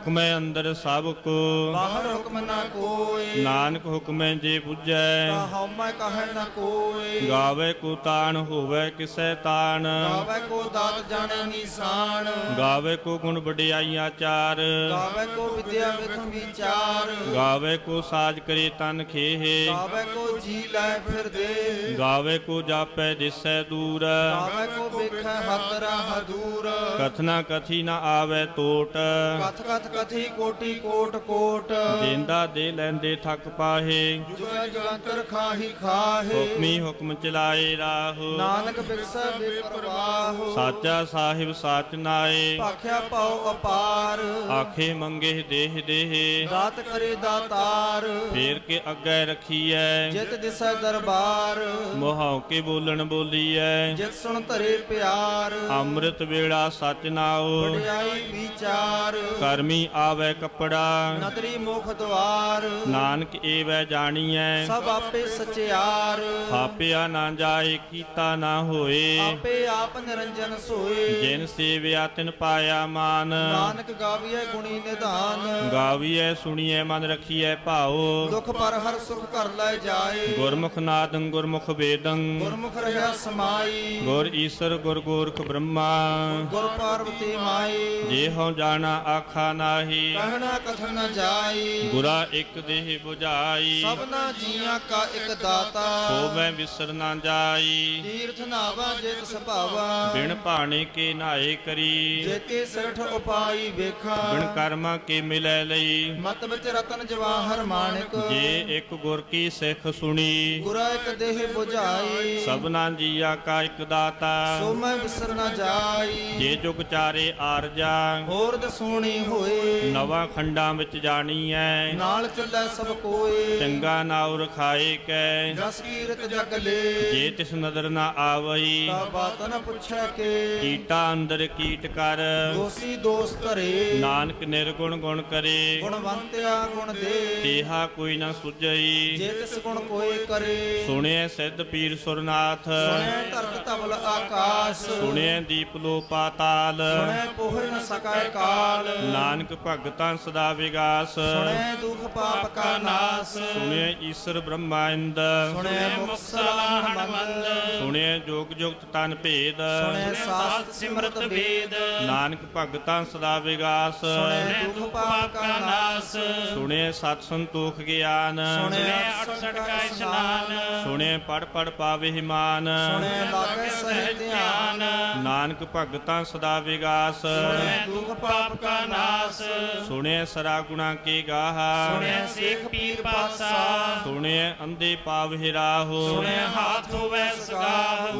ਹੁਕਮੈ ਅੰਦਰ ਸਭ ਕੋ। ਬਾਹਰ ਹੁਕਮ ਨਾ ਕੋਈ। ਨਾਨਕ ਹੁਕਮੈ ਜੇ ਪੁੱਜੈ। ਹਉਮੈ ਕਹੈ ਨਾ ਕੋਈ। ਗਾਵੇ ਕੋ ਤਾਣ ਹੋਵੇ ਕਿਸੈ ਤਾਣ। ਗਾਵੇ ਕੋ ਦਾਤ ਜਾਣੈ ਨੀਸਾਨ। ਗਾਵੇ ਕੋ ਗੁਣ ਵਡਿਆਈਆਂ ਚਾਰ। ਗਾਵੇ ਕੋ ਵਿਦਿਆ ਵਿਥ ਵਿਚਾਰ। ਗਾਵੇ ਕੋ ਸਾਜ ਕਰੇ ਤਨ ਖੇਹੇ। ਗਾਵੇ ਕੋ ਜੀ ਲੈ ਫਿਰ ਦੇ। ਗਾਵੇ ਕੋ ਜਾਪੈ ਦਿਸੈ ਦੂਰ। ਗਾਵੇ ਕੋ ਵੇਖੈ ਹੱਥ ਰਾਹ ਦੂਰ ਕਥਨਾ ਕਥੀ ਨ ਆਵੇ ਟੋਟ ਕਥ ਕਥ ਕਥੀ ਕੋਟੀ ਕੋਟ ਕੋਟ। ਦੇਂਦਾ ਦੇ ਲੈਂਦੇ ਥੱਕ ਪਾਹੇ। ਜੁਗੈ ਜਗੰਤਰ ਖਾਹੀ ਖਾਹੇ। ਹੁਕਮੀ ਹੁਕਮ ਚਲਾਏ ਰਾਹੋ। ਨਾਨਕ ਬਿਰਸੈ ਬੇਪਰਵਾਹ ਸਾਚਾ ਸਾਹਿਬ ਸਾਚ ਨਾਏ। ਭਾਖਿਆ ਪਾਉ ਅਪਾਰ। ਆਖੇ ਮੰਗੇ ਦੇਹ ਦੇਹ। ਦਾਤ ਕਰੇ ਦਾਤਾਰ। ਫੇਰ ਕੇ ਅੱਗੇ ਰਖੀਐ। ਜਿਤ ਦਿਸੈ ਦਰਬਾਰ। ਮੋਹਾਉ ਕੇ ਬੋਲਣ ਬੋਲੀਐ। ਜਿਤ ਸੁਣ ਧਰੇ ਪਿਆਰ। ਅੰਮ੍ਰਿਤ ਵੇਲਾ ਸਚ ਨਾਉ। ਵਡਿਆਈ ਵਿਚਾਰ। ਕਰਮੀ ਆਵੇ ਕੱਪੜਾ। ਨਦਰੀ ਮੁਖ ਦਵਾਰ ਨਾਨਕ ਏਵੈ ਜਾਣੀਐ। ਸਭ ਆਪੇ ਸਚਿਆਰ। ਥਾਪਿਆ ਨਾ ਜਾਏ ਕੀਤਾ ਨਾ ਹੋਏ। ਆਪੇ ਆਪ ਨਿਰੰਜਨ ਸੋਏ। ਜਿਨ ਸੇਵਿਆ ਤਿਨ ਪਾਇਆ ਮਾਨ। ਨਾਨਕ ਗਾਵੀਐ ਗੁਣੀ ਨਿਧਾਨ। ਗਾਵੀਐ ਸੁਣੀਐ ਮਨ ਰਖੀਐ ਭਾਉ। ਦੁਖ ਪਰ ਹਰ ਸੁਖ ਕਰ ਲੈ ਜਾਏ। ਗੁਰਮੁਖ ਨਾਦੰ ਗੁਰਮੁਖ ਵੇਦੰ। ਗੁਰਮੁਖ ਰਹਾ ਸਮਾਈ। ਗੁਰ ਈਸਰ ਗੁਰ ਗੋਰਖ ਬ੍ਰਹਮਾ। ਗੁਰ ਪਾਰਵਤੀ ਮਾਈ। ਜੇ ਹਉ ਜਾਣਾ ਆਖਾ ਨਾਹੀ ਕਹਿਣਾ ਕਥਨ ਨ ਜਾਈ ਗੁਰਾ ਇੱਕ ਦੇਹ 부ਝਾਈ ਸਭਨਾ ਜੀਆਂ ਕਾ ਇੱਕ ਦਾਤਾ। ਸੋ ਮੈਂ ਵਿਸਰ ਨਾ ਜਾਈ। ਤੀਰਥ ਨਾਵਾ ਜਿਤ ਸੁਭਾਵਾ ਬਿਨ ਭਾਣੇ ਕੇ ਨਾਏ ਕਰੀ। ਜੇਤੇ ਸਰਠ ਉਪਾਈ ਵੇਖਾਂ। ਬਿਨ ਕਰਮਾਂ ਕੇ ਮਿਲੈ ਲਈ। ਮਤ ਵਿੱਚ ਰਤਨ ਜਵਾਹਰ ਮਾਣਿਕ ਜੇ ਇੱਕ ਗੁਰ ਕੀ ਸਿੱਖ ਸੁਣੀ। ਗੁਰਾ ਇੱਕ ਦੇਹ 부ਝਾਈ ਸਭਨਾ ਜੀਆ ਕਾ ਇੱਕ ਦਾਤਾ। ਸੋ ਮੈਂ ਵਿਸਰ ਨ ਜਾਈ। ਜੇ ਜੁਗ ਚਾਰੇ ਆਰਜਾ ਹੋਰ ਦਸੂਣੀ ਹੋਏ। ਨਵਾਂ ਖੰਡਾਂ ਵਿੱਚ ਜਾਣੀ ਐ। ਨਾਲ ਚੱਲੈ ਸਭ ਕੋਏ। ਚੰਗਾ ਨਾਉ ਰਖਾਏ ਕੈ। ਜਸ ਕੀਰਤ ਜਗ ਲੇ। ਜੇ ਤਿਸ ਨਦਰ ਨਾ ਆਵਈ। ਤਾ ਬਾਤ ਨ ਪੁੱਛੈ ਕੇ। ਕੀਟਾ ਅੰਦਰ ਕੀਟ ਕਰ। ਦੋਸੀ ਦੋਸ ਧਰੇ। ਨਾਨਕ ਨਿਰਗੁਣ ਗੁਣ ਕਰੇ। ਗੁਣਵੰਤਿਆ ਗੁਣ ਦੇ। ਤੇਹਾ ਕੋਈ ਨਾ ਸੁਝਈ। ਜੇ ਤਿਸ ਗੁਣ ਕੋਏ ਕਰੇ। ਸੁਣਿਐ ਸਿੱਧ ਪੀਰ ਸੁਰਨਾਥ। ਸੁਣੈ ਧਰਤ ਧਵਲ ਆਕਾਸ਼। ਸੁਣਿਐ ਦੀਪ ਲੋ ਪਾਤਾਲ ਸੁਣੈ ਪੋਹਰ ਨ ਸਕੈ ਕਾਲ ਨਾਨਕ ਭਗਤਾਂ ਸਦਾ ਵਿਗਾਸ। ਸੁਣੈ ਦੁਖ ਪਾਪ ਕਾ ਨਾਸ। ਸੁਣਿਐ ਈਸ਼ਰ ਬ੍ਰਹਮਾ ਇੰਦ। ਸੁਣੈ ਮੁਖ ਸਲਾਹ ਮੰਦ ਸੁਣਿਐ ਜੋਗ ਜੁਗਤ ਤਨ ਭੇਦ। ਸੁਣੈ ਸਾਸਤ ਸਿਮਰਤ ਵੇਦ। ਨਾਨਕ ਭਗਤਾਂ ਸਦਾ ਵਿਗਾਸ। ਸੁਣੈ ਦੁਖ ਪਾਪ ਕਾ ਨਾਸ। ਸੁਣਿਐ ਸਤ ਸੰਤੋਖ ਗਿਆਨ। ਸੁਣੈ 68 ਕਾ ਇਸ਼ਨਾਨ। ਸੁਣਿਐ ਪੜ ਪੜ ਪਾਵੇ ਮਾਨ ਸੁਣੈ ਲਾਗੈ ਸਹਿ ਧਿਆਨ। ਨਾਨਕ ਭਗਤਾਂ ਸਦਾ ਵਿਗਾਸ। ਸੁਣੈ ਦੁਖ ਪਾਪ ਕਾ ਨਾਸ। ਸੁਣਿਐ ਸਰਾ ਗੁਣਾ ਕੇ ਗਾਹਾ। ਸੁਣੈ ਸੇਖ ਪੀਰ ਪਾਸਾ। ਸੁਣਿਐ ਅੰਧੇ ਪਾਵਹਿ ਰਾਹੋ ਸੁਣੈ ਹਾਥ ਹੋਵੈ ਸਗਾਹ।